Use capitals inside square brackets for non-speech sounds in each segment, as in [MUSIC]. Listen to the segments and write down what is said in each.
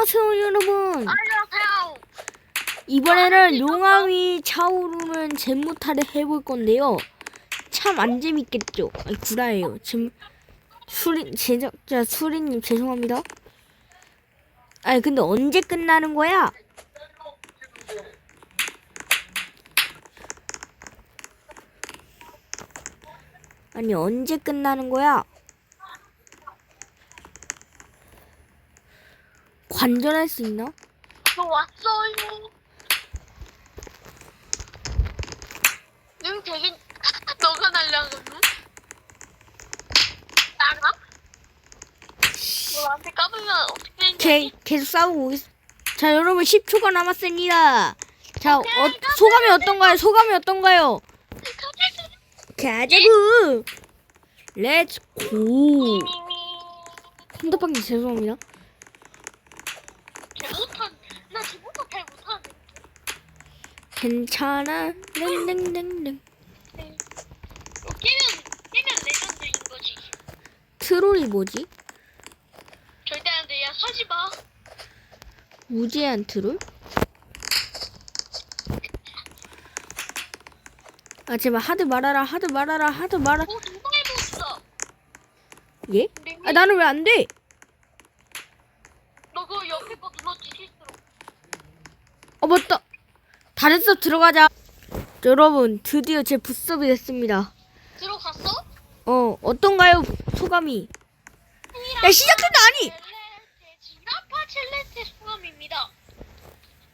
안녕하세요 여러분. 안녕하세요. 이번에는 용암이 차오르는 잼모타를 해볼 건데요. 참 안 재밌겠죠? 아니 구라예요. 잼 수리 제작자 수리님 죄송합니다. 아니 근데 언제 끝나는 거야? 아니 언제 끝나는 거야 관전할 수 있나? 저 왔어요. 응, 되게 너가 날라가는? 나가? 너 나한테 까불면 어떻게 되냐? 개, 계속 싸우고 있... 자 여러분 10초가 남았습니다 자 어, 소감이 어떤가요 소감이 어떤가요 가자구 렛츠고 미미미. 핸드방님 죄송합니다 쟤 못한, 나 지금부터 잘 못하는데. 괜찮아 어, 깨면, 깨면 레전드인 거지. 트롤이 뭐지 절대 안 돼. 야, 사지 마. 무제한 트롤 아 제발 하드 말아라 하드 말아라 하드 말아 어, 누가 해봤어? 예? 아 나는 왜 안 돼? 너 그거 옆에 거 눌렀지, 실수로. 어 맞다 잘했어 들어가자 여러분 드디어 제 부스업이 됐습니다 들어갔어? 어 어떤가요 소감이 야 시작했다 아니 지라파 첼레스테 소감입니다.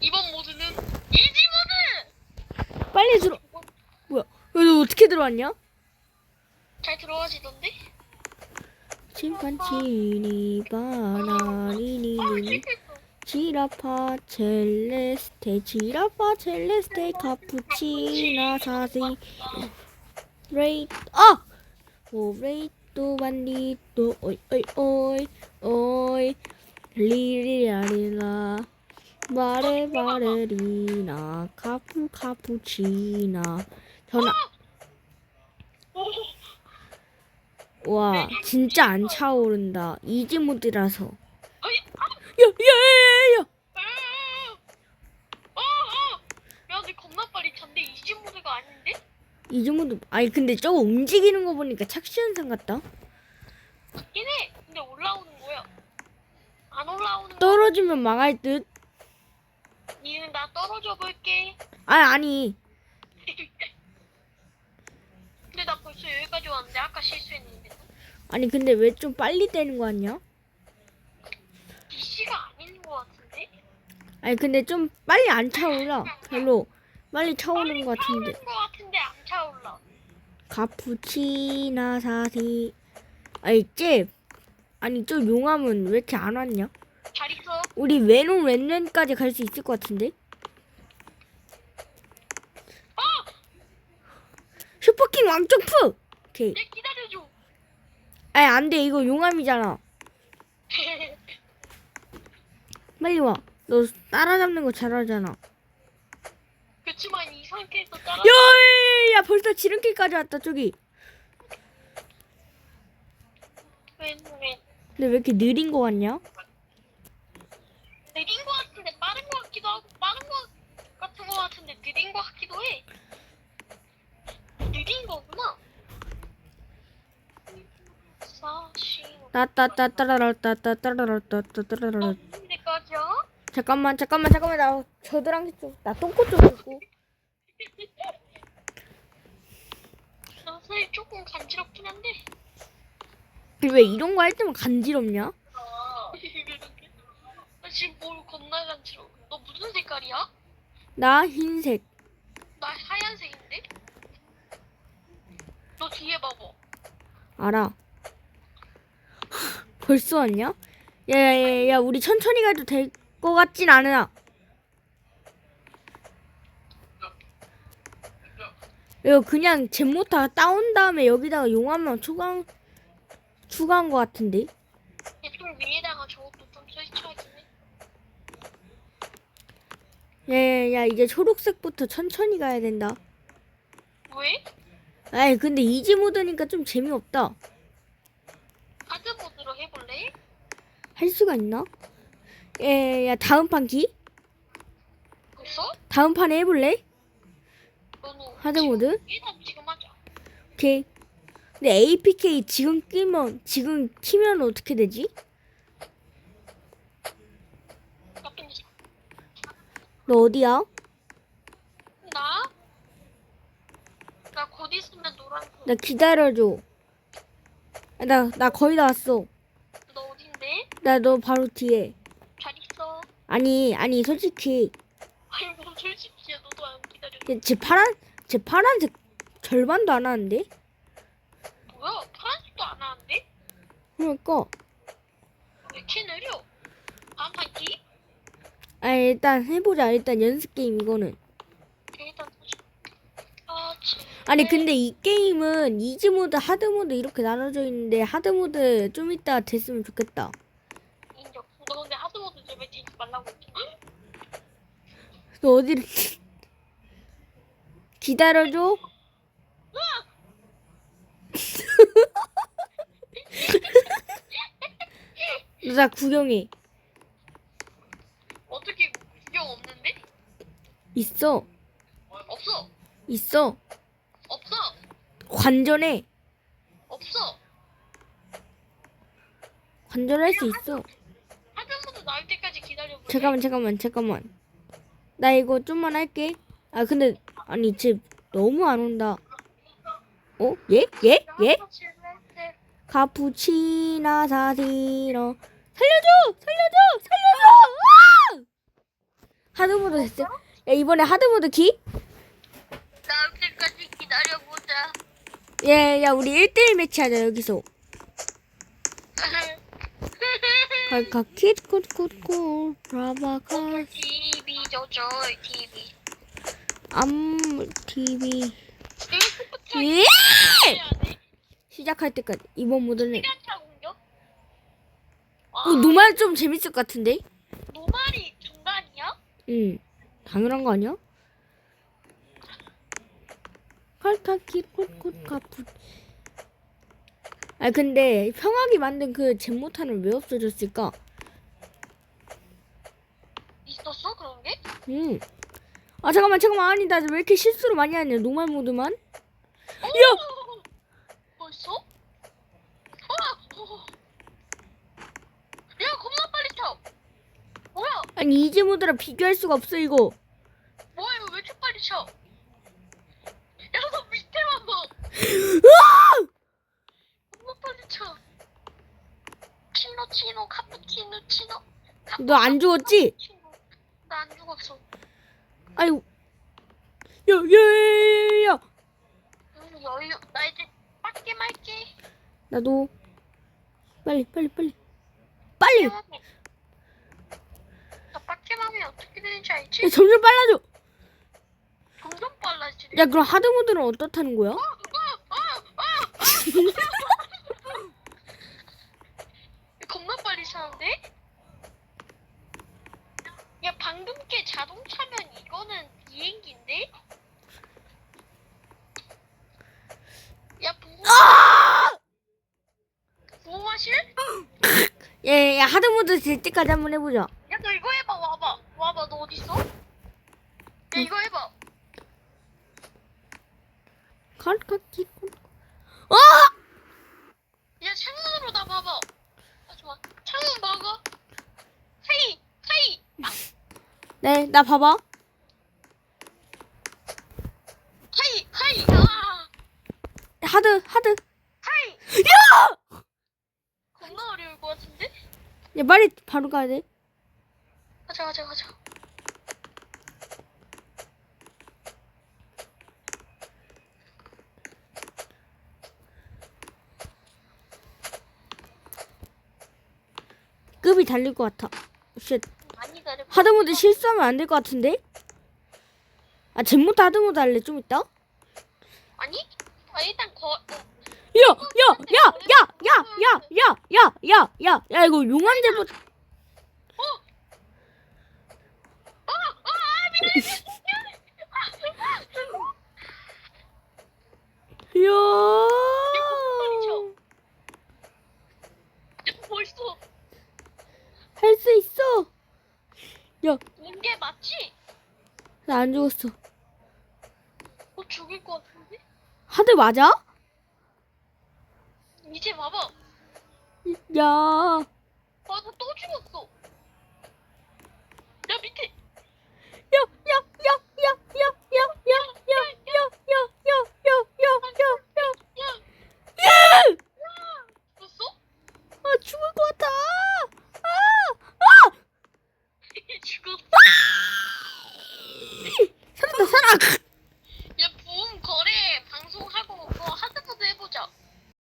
이번 모드는 이지 모드. 빨리 들어 뭐야 야, 너 어떻게 들어왔냐 잘 들어가시던데? 침판치니 바나니니니 실패했어. 지라파 첼레스테 지라파 첼레스테 카푸치나 사시 레이 아! 오 레이또 반디또 오이 오이 오이 오이. 리리라리라. 마레 마레리나. 카푸 카푸치나. 전화. 와 진짜 안 차오른다. 이지 모드라서. 어이, 아, 야야야야야 아, 아, 아. 야, 근데 겁나 빨리 찬데 이지 모드가 아닌데? 이지 모드 아니 근데 저거 움직이는 거 보니까 착시 현상 같다 해. 근데 올라오는 거야. 안 올라오는 거. 떨어지면 망할 듯 니는 나 떨어져 볼게. 아니 아니 [LAUGHS] 근데 나 벌써 여기까지 왔는데 아까 실수했는데. 아니 근데 왜 좀 빨리 떼는 거 같은데? 아니 근데 좀 빨리 안 차올라. 별로 빨리 차오르는 거 같은데. 거 같은데 안 차올라. 카푸치나 사시 아니 쟤 아니 저 용암은 왜 이렇게 안 왔냐? 잘 있어. 우리 왼온 왼왼까지 갈 수 있을 것 같은데? 어! 슈퍼킹 왕점프! 오케이. 내 기다려줘. 아니 안돼. 이거 용암이잖아. [LAUGHS] 빨리 와 너 따라잡는 거 잘하잖아 그치만 이 상태에서 따라. 야야야 벌써 지름길까지 왔다 저기 왜, 왜. 근데 왜 이렇게 느린 거 같냐 느린 거 같은데 빠른 거 같기도 하고 빠른 거 같은 거 같은데 느린 거 같기도 해. 느린 거구나. 사실 따따따따라따따따라따따따라라 어디까지야? 잠깐만 잠깐만 잠깐만 나 겨드랑이 쪽나 똥꼬 좀 긁고 나 사실 조금 간지럽긴 한데. 왜 이런 거 할 때만 간지럽냐 나 지금 뭘 겁나 간지러워. 너 무슨 색깔이야? 나 흰색 나 하얀색인데? 너 뒤에 봐봐. 알아 [GASPS] 벌써 왔냐 야야야 우리 천천히 가도 될 거 같진 않아 이거 그냥 잼모타 따온 다음에 여기다가 용암만 추가 추가한 거 같은데 얘좀 위에다가 저것도 좀 설치하긴 해. 야야야 이제 초록색부터 천천히 가야 된다 왜? 아이 근데 이지 모드니까 좀 재미없다 하드 모드로 해볼래? 할 수가 있나? 예, 야 다음 판 기? 벌써? 다음 판에 해볼래? 너는 하드 지금-? 일단 지금 하자. 오케이. 근데 APK 지금 끼면 지금 키면 어떻게 되지? 나쁜 너 어디야? 나? 나 곧 있으면 노란 거. 나 기다려줘. 나 나 거의 다 왔어. 너 어딘데? 나 너 바로 뒤에. 아니 아니 솔직히 아니 뭐 솔직히 너도 안 기다려. 제 파란 제 파란색 절반도 안 하는데? 뭐야? 파란색도 안 하는데? 그러니까 왜 이렇게 느려? 판 기? 아 일단 해보자. 일단 연습 게임 이거는. 일단. 아 진. 아니 근데 이 게임은 이지 모드, 하드 모드 이렇게 나눠져 있는데 하드 모드 좀 이따 됐으면 좋겠다. 인정. 너 근데 하드모드 제발 되지 말라고 했지. 너 어디를 기다려줘? 너 [LAUGHS] 나 구경해. 어떻게 구경 없는데? 있어. 없어. 있어. 없어. 관전해. 없어. 관전할 수 있어. 하드모드 나올 때까지 기다려볼래? 잠깐만 잠깐만 잠깐만. 나 이거 좀만 할게. 아 근데 아니 쟤 너무 안 온다. 어? 얘? 얘? 얘? 카푸치나 사시러 살려줘! 살려줘! 살려줘! 아! 하드모드 됐어. 야 이번에 하드모드 키? 나올 때까지 기다려보자. 예, 야 우리 1대1 매치하자 여기서. 갈카 킷굿굿굿 라바카 저저이 TV. 암 TV 예! 시작할 때까지 이번 모드는 시간차 공격? 아, 어, 노말 좀 재밌을 것 같은데? 노말이 중간이야? 응 당연한 거 아니야? 갈카 킷굿굿 카푸 아 근데 평하게 만든 그 잼모탄은 왜 없어졌을까? 있었어 응. 아 잠깐만 잠깐만 아니다 왜 이렇게 실수를 많이 하냐 노말 모드만? 야! 벌써? 아! 어. 야 겁나 빨리 쳐. 뭐야? 아니 이지 모드랑 비교할 수가 없어 이거. 뭐야 이거 왜 이렇게 빨리 쳐? 야너 밑에만 봐. 겁나 빨리 쳐. 치노 치노 카푸치노 치노. 너 안 죽었지? 나 안 죽었어. 아유. 야 야 야 야. 음, 여유. 나 이제 빡게 말게. 나도 빨리 빨리 빨리 빨리. 야나 빡게 하면 어떻게 되는지 알지? 점점 빨라져. 점점 빨라지네. 야 그럼 하드 모드는 어떻다는 거야? 겁나 [LAUGHS] 빨리 차는데? 야 방금 게 자동차면 이거는 비행기인데? 야 보호 보호하실? 예, 야 하드 모드 될 때까지 한번 해보자. 야 너 이거 해봐 와봐 와봐 너 어디 있어? 야 이거 해봐 갈카키. 어! 야 창문으로 나 봐봐 하지마 창문 막아 하이 하이 아, 네, 나 봐봐. 하이 하이 아 하드 하드. 하이 야! 겁나 어려울 것 같은데? 야 빨리 바로 가야 돼. 가자 가자 가자 급이 달릴 것 같아. 쉣. 많이 모드 실수하면 안 될 것 같은데? 아, 잼모드 하드 모드 할래 좀 이따? 야, 야, 야, 이거 용암제보. 어! 아! 아! 미안해 야, 벌써 할 수 있어. 야, 인게 맞지? 나 안 죽었어. 어 죽일 것 같은데? 한 대 맞아? 이제 봐봐. 야. 아나또 죽었어.